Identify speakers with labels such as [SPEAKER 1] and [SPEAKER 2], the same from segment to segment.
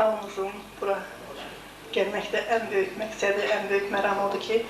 [SPEAKER 1] hamımızın bura gelməkdə ən böyük məqsədi, ən böyük məram odur ki,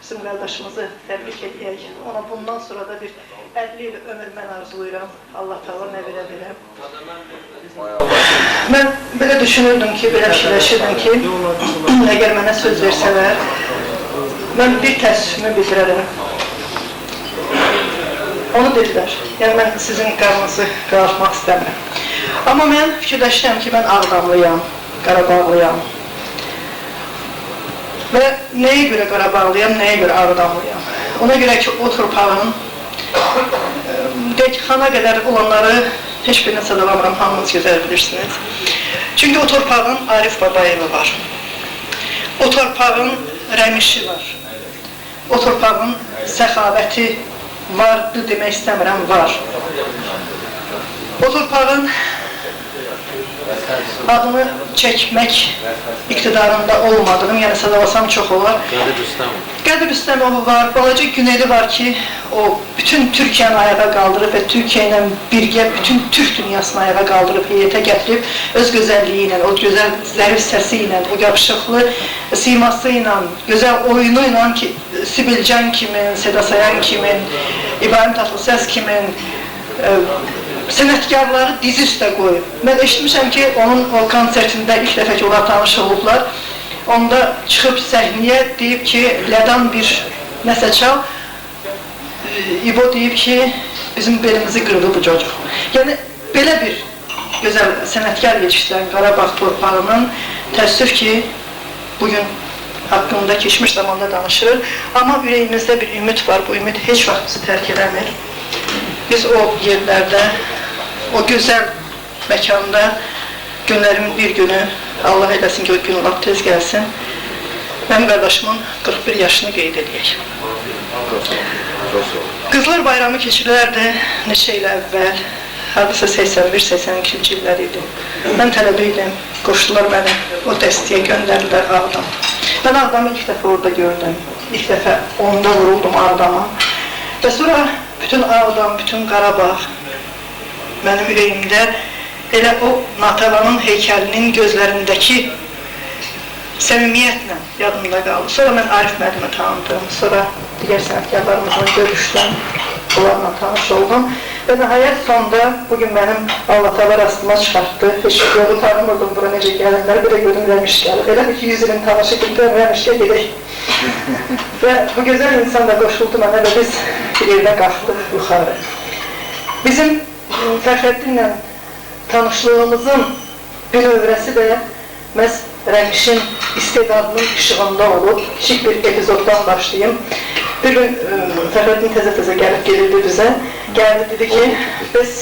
[SPEAKER 1] bizim qardaşımızı təbrik edək. Ona bundan sonra da bir 50 il ömür mən arzulayıram. Allah Taala nə verə verə. Mən belə düşünürdüm ki, belə fikirləşirdim ki, əgər mənə söz versələr, mən bir təəssüfümü bildirərəm. Onu dedilər. Yəni mən sizin qarnınızı qarışmaq istəmirəm. Amma mən fikirləşirəm ki, mən Ağdamlıyam, Qarabağlıyam. Və nəyə görə Qarabağlıyam, nəyə görə Ağdamlıyam? Ona görə ki, o torpağın Dekxana qədər olanları heç birinə sadalamıram, hamınız gözəl bilirsiniz. Çünki o torpağın Arif Babayevi var. O torpağın Rəmişi var. O torpağın səxavəti vardı demək istəmirəm, var. O torpağın adını çəkmək iqtidarında olmadığım, yəni sadalasam çox olar.
[SPEAKER 2] Qadir Rüstəmov.
[SPEAKER 1] Qədir Rüstəmov var, balaca Güneli var ki, o bütün Türkiyəni ayağa qaldırıb və Türkiyə ilə birgə bütün Türk dünyasını ayağa qaldırıb, heyətə gətirib, öz gözəlliyi ilə, o gözəl zərif səsi ilə, o yapışıqlı siması ilə, gözəl oyunu ilə ki, Sibilcan kimin, Seda Sayan kimin, İbrahim Tatlıses kimin, e, sənətkarları dizi üstə qoyub. Mən eşitmişəm ki, onun o konsertində ilk dəfə ki, onlar tanış olublar. Onda çıxıb səhnəyə deyib ki, lədan bir nəsə çal. Ee, İbo deyib ki, bizim belimizi qırdı bu çocuq. Yəni belə bir gözəl sənətkar yetişdirən Qarabağ torpağının təəssüf ki, bugün haqqında keçmiş zamanda danışır, amma ürəyimizdə bir ümid var. Bu ümid heç vaxt bizi tərk eləmir. Biz o yerlərdə, o gözəl məkanda günlərimin bir günü, Allah eləsin ki, o gün lap tez gəlsin, mənim qardaşımın 41 yaşını qeyd edək. Qızlar bayramı keçirilərdi neçə il əvvəl, hardasa 81-82-ci illər idi. Mən tələbə idim, qoşdular o dəstəyə göndərdilər Ağdam. Mən Ağdamı ilk dəfə orada gördüm, ilk dəfə onda vuruldum Ağdama. Və sonra bütün Ağdam, bütün Qarabağ mənim ürəyimdə elə o Natavanın heykəlinin gözlərindəki səmimiyyətlə yadımda qaldı. Sonra mən Arif müəllimi tanıdım, sonra digər sənətkarlarımızla görüşdüm, onlarla tanış oldum. Və nəhayət sonda bugün mənim Allah Teala rastıma çıxartdı. Heç yolu tanımırdım bura necə gəlirlər, bir də gördüm Rəmiş gəlib. Elə bir ki, 100 ilin tanışı kimdə Rəmişə gedək. və bu gözəl insan da qoşuldu mənə və biz bir yerdə qalxdıq yuxarı. Bizim Fəxrəddinlə tanışlığımızın bir övrəsi də məhz Rəmişin istedadının işığında olub. Kiçik bir epizoddan başlayayım. Bir gün e, Fəxrəddin təzə-təzə gəlib gelirdi bizə. Gəldi dedi ki, biz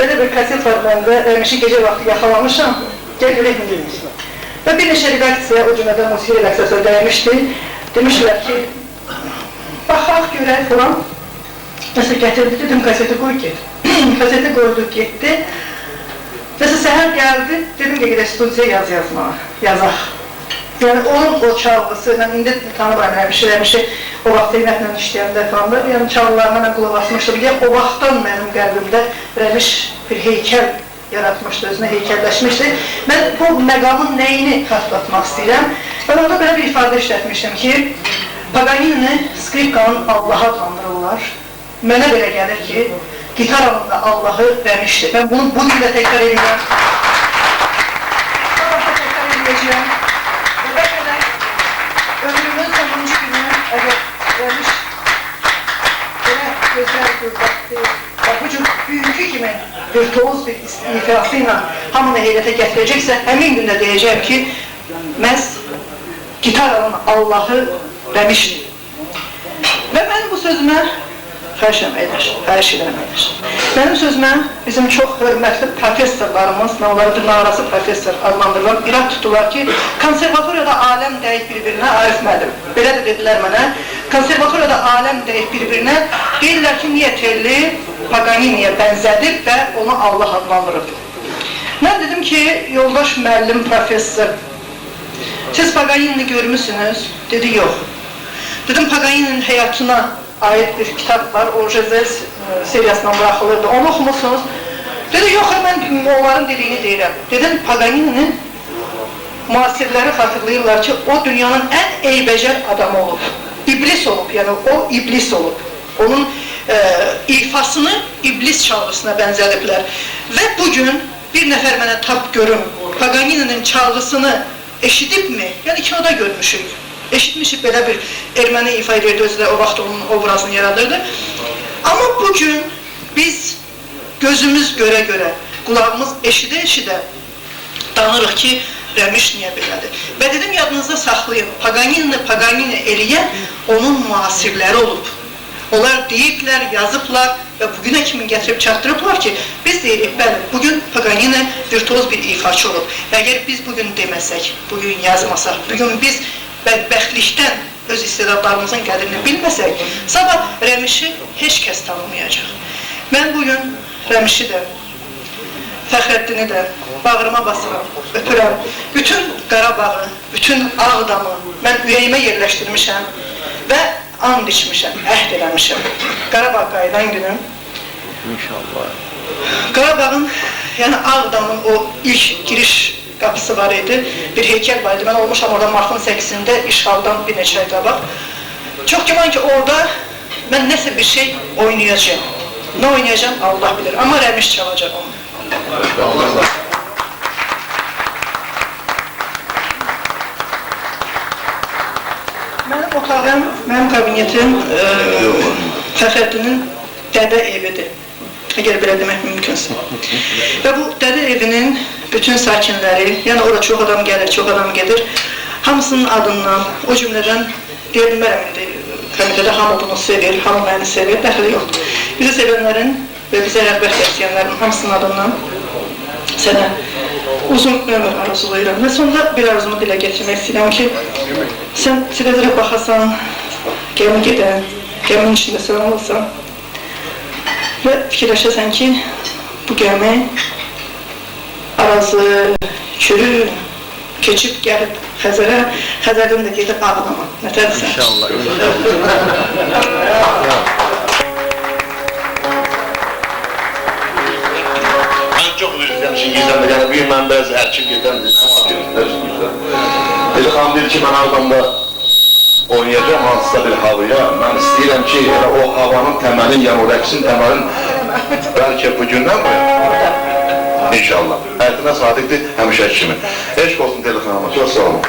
[SPEAKER 1] belə bir kaset var məndə, Rəmişi gecə vaxtı yaxalamışam. Gəl görək mi demiş. Və bir neçə redaksiya o cümlədən musiqi redaksiyası dəymişdi. Demişlər ki, baxaq görək falan. Nəsə gətirdi, dedim kaseti qoy get. Kaseti qoyduq getdi. Nəsə səhər gəldi, dedim ki, gedək studiyaya yaz yazmağa, yazaq. Yəni onun o çalğısı, mən indi tanımıram Rəmişi, Rəmişi o vaxt Zeynətlə işləyəndə falan da, yəni çalğılarına mən qulaq asmışdım. Yəni o vaxtdan mənim qəlbimdə Rəmiş bir heykəl yaratmışdı, özünə heykəlləşmişdi. Mən bu məqamın nəyini xatırlatmaq istəyirəm? Mən orada belə bir ifadə işlətmişdim ki, Paganini skripkanın Allaha adlandırırlar. Mənə belə gəlir ki, gitarın da Allahı vermişdir. Ben bunu bugün de tekrar edeceğim. Sabah tekrar edeceğim. Ve de ömrümün sonuncu günü evet vermiş. Böyle gözler gülbaktı. Ve bu cür büyünkü kimi virtuoz bir ifasıyla hamını heyrete getirecekse emin günde diyeceğim ki mez gitarın Allah'ı vermiştir. Ve ben bu sözüme xərş eləməkdir, xərş eləməkdir. Mənim sözümə bizim çox hörmətli professorlarımız, mən onları dırnaqarası professor adlandırıram, irad tuturlar ki, konservatoriyada aləm dəyik bir-birinə Arif müəllim. Belə də dedilər mənə, konservatoriyada aləm dəyik bir-birinə, deyirlər ki, niyə telli Paganiniyə bənzədib və onu Allah adlandırıb. Mən dedim ki, yoldaş müəllim, professor, siz Paganini görmüsünüz? Dedi, yox. Dedim, Paganinin həyatına ait bir kitap var. O Jezel seriyasından bırakılırdı. Onu okumuşsunuz. Dedi yok hemen onların dediğini deyirəm. Dedim Paganini'nin müasirləri xatırlayırlar ki, o dünyanın ən eybəcər adamı olub. İblis olub, yəni o iblis olub. Onun e, ifasını iblis çalğısına bənzədiblər. Və bugün bir nəfər mənə tap görüm, Paganini'nin çalğısını eşidibmi? Yəni kinoda görmüşük. Eşitmişik belə bir erməni ifa edirdi özü də o vaxt onun obrazını yaradırdı. Amma bugün biz gözümüz göre-göre, kulağımız eşide-eşide danırıq ki, Rəmiş niyə belədir? Və dedim yadınızda saxlayın, Paganini Paganini eləyən onun müasirləri olub. Onlar deyiblər, yazıblar və bugünə kimi gətirib çatdırıblar ki, biz deyirik, bəli, bugün Paganini virtuoz bir ifaçı olub. Və əgər biz bugün deməsək, bugün yazmasaq, bugün biz bədbəxtlikdən öz istedadlarımızın qədrini bilməsək, sabah Rəmişi heç kəs tanımayacaq. Mən bugün Rəmişi də, Fəxrəddini də bağrıma basıram, öpürəm. Bütün Qarabağı, bütün Ağdamı mən ürəyimə yerləşdirmişəm və and içmişəm, əhd eləmişəm. Qarabağ qayıdan günü
[SPEAKER 2] İnşallah.
[SPEAKER 1] Qarabağın, yəni Ağdamın o ilk giriş qapısı var idi. Bir heykəl var idi. Mən olmuşam orada martın 8-də işğaldan bir neçə ay qabaq. Çox güman ki orada mən nəsə bir şey oynayacağım. Nə oynayacağım Allah bilir. Amma rəmiş çalacaq onu. Mənim otağım, mənim kabinetim e, Fəxrəddinin dədə evidir. Əgər belə demək mümkünsə. Və bu dədə evinin bütün sakinləri, yəni ora çox adam gəlir, çox adam gedir. Hamısının adından, o cümlədən deyə bilmərəm indi komitədə hamı bunu sevir, hamı məni sevir, dəxli yoxdur. Bizi sevənlərin və bizə rəğbət bəsləyənlərin hamısının adından sənə uzun ömür arzulayıram. Və sonda bir arzumu dilə getirmək istəyirəm ki, sən televizora baxasan, gəmin gedən, gəmin içində sən olsan və fikirləşəsən ki, bu gəmi Arazı, Kürü keçib gəlib Xəzərə, Xəzərdən də gedib Ağdama. Nətərsən?
[SPEAKER 2] İnşallah.
[SPEAKER 3] bir ben biraz erçim gizem dedim ama diyorum ne üzüldüm. Dedi xanım dedi ki ben Ağdamda oynayacağım hansısa bir havaya. Ben istəyirəm ki o havanın təməlin, yəni o rəqsin təməlin bəlkə bu gündən mi? İnşallah. Həyatına sadiqdir həmişə kimi. Eşq olsun Deli xanıma. Çox sağ olun.